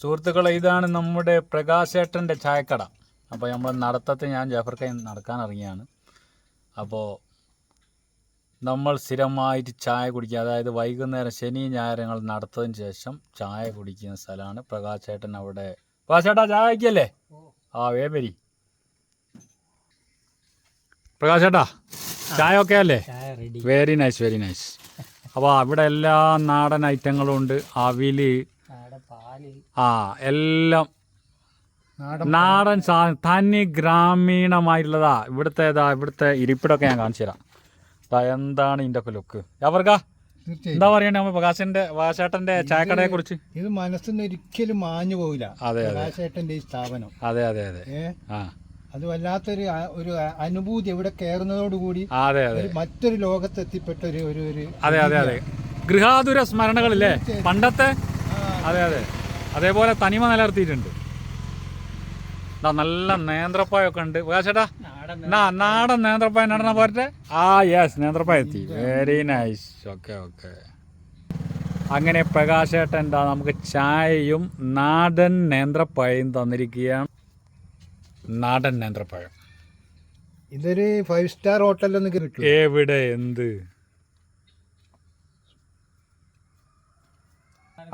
സുഹൃത്തുക്കളെ ഇതാണ് നമ്മുടെ പ്രകാശേട്ടന്റെ ചായക്കട. അപ്പോൾ നമ്മൾ നടത്തത്തെ ഞാൻ ജാഫർക്കായി നടക്കാൻ ഇറങ്ങിയാണ്. അപ്പോൾ നമ്മൾ സ്ഥിരമായിട്ട് ചായ കുടിക്കുക അതായത് വൈകുന്നേരം ശനി ഞായരങ്ങൾ നടത്തതിന് ശേഷം ചായ കുടിക്കുന്ന സ്ഥലമാണ് പ്രകാശേട്ടൻ അവിടെ. പ്രകാശേട്ടാ ചായ വയ്ക്കല്ലേ ആ വേമരി പ്രകാശേട്ടാ ചായ ഒക്കെ അല്ലേ വെരി നൈസ് വെരി നൈസ് അപ്പോൾ അവിടെ എല്ലാ നാടൻ ഐറ്റങ്ങളും ഉണ്ട്. പാൽ ആ എല്ലാം. നാടൻ സാധനം തന്നെ ഗ്രാമീണമായിട്ടുള്ളതാ. ഇവിടുത്തെ ഇതാ ഇവിടുത്തെ ഇരിപ്പിടൊക്കെ ഞാൻ കാണിച്ചു തരാം. ദാ എന്താണ് ഇതിന്റെ ഒക്കെ ലുക്ക് അവർക്കാ എന്താ പറയണേ നമ്മൾ പ്രകാശന്റെ പ്രകാശേട്ടന്റെ ചായക്കടയെ കുറിച്ച് ഇത് മനസ്സിന് ഒരിക്കലും മാഞ്ഞു പോവില്ല. അതെ, അതെ. പ്രകാശേട്ടന്റെ ഈ സ്ഥാപനം. അതെ അതെ അതെ. ആ. അത് വല്ലാത്തൊരു ഒരു അനുഭൂതി ഇവിടെ കയറുന്നതോടുകൂടി കൂടി അതെ അതെ. ഒരു മറ്റൊരു ലോകത്തെത്തിപ്പെട്ട ഒരു ഒരു ഒരു അതെ അതെ അതെ. ഗൃഹാതുര സ്മരണകളില്ലേ? പണ്ടത്തെ അതെ അതെ. അതേപോലെ തനിമ നിലനിർത്തിയിട്ടുണ്ട്. ദാ നല്ല നേന്ത്രപ്പായൊക്കെ ഉണ്ട്. ചേട്ടാ നാടൻ നേന്ത്രപ്പായ നടന്ന പോരട്ടെ? ആ യെസ് നേന്ത്രപ്പായ എത്തി. വെരി നൈസ് ഓക്കെ ഓക്കെ അങ്ങനെ പ്രകാശേട്ടൻ എന്താ നമുക്ക് ചായയും നാടൻ നേന്ത്രപ്പായയും തന്നിരിക്കുകയാണ്. നാടൻ നേന്ത്രപ്പഴം ഇതൊരു ഫൈവ് സ്റ്റാർ ഹോട്ടലൊന്നും കിട്ടും. എവിടെ? എന്ത്?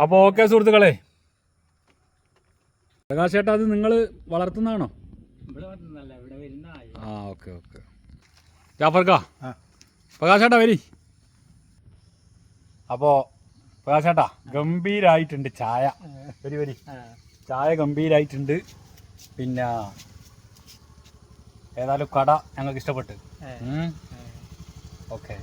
അപ്പോൾ ഓക്കെ സുഹൃത്തുക്കളെ. പ്രകാശ് ചേട്ടാ അത് നിങ്ങൾ വളർത്തുന്നതാണോ? ഇവിടെ വരുന്നല്ല ഇവിടെ വരുന്ന ആ ഓക്കെ ഓക്കെ. ജാഫർക്കാ? പ്രകാശ് ചേട്ടാ വരി. അപ്പോൾ പ്രകാശേട്ടാ ഗംഭീരായിട്ടുണ്ട് ചായ. വരി വരി. ചായ ഗംഭീരായിട്ടുണ്ട്. പിന്നെ ഏതായാലും കട ഞങ്ങൾക്ക് ഇഷ്ടപ്പെട്ട് ഓക്കെ.